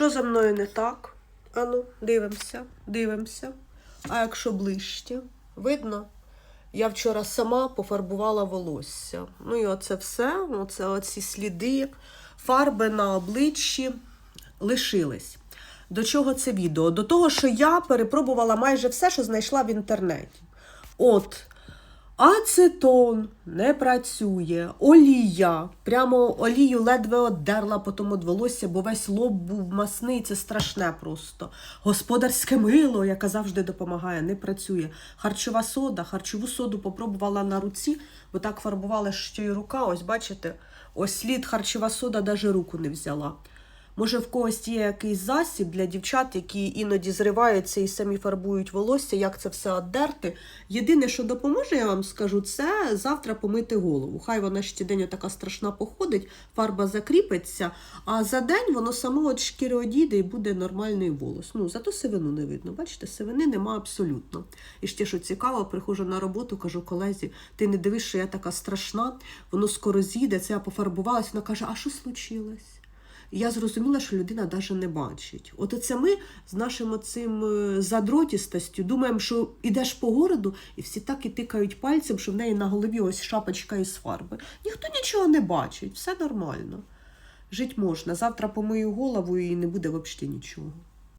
Що за мною не так? Ану, дивимося, дивимося. А якщо ближче, видно? Я вчора сама пофарбувала волосся. Ну і оце все, оце оці сліди, фарби на обличчі лишились. До чого це відео? До того, що я перепробувала майже все, що знайшла в інтернеті. От, ацетон не працює, олія. Прямо олію ледве оддерла потім від волосся, бо весь лоб був масний, це страшне просто. Господарське мило, яке завжди допомагає, не працює. Харчова сода, харчову соду попробувала на руці, бо так фарбувала, що й рука, ось бачите, ось слід харчова сода, навіть руку не взяла. Може, в когось є якийсь засіб для дівчат, які іноді зриваються і самі фарбують волосся, як це все оддерти. Єдине, що допоможе, я вам скажу, це завтра помити голову. Хай вона ще день така страшна походить, фарба закріпиться, а за день воно само від шкіри одійде і буде нормальний волос. Ну, зато сивину не видно. Бачите, сивини нема абсолютно. І ще, що цікаво, приходжу на роботу, кажу колезі, ти не дивись, що я така страшна, воно скоро з'їде, це я пофарбувалась. Вона каже, а що случилось? Я зрозуміла, що людина навіть не бачить. От це ми з нашим оцим е, задротістостю думаємо, що йдеш по городу, і всі так і тикають пальцем, що в неї на голові ось шапочка із фарби. Ніхто нічого не бачить, все нормально. Жить можна. Завтра помию голову і не буде взагалі нічого.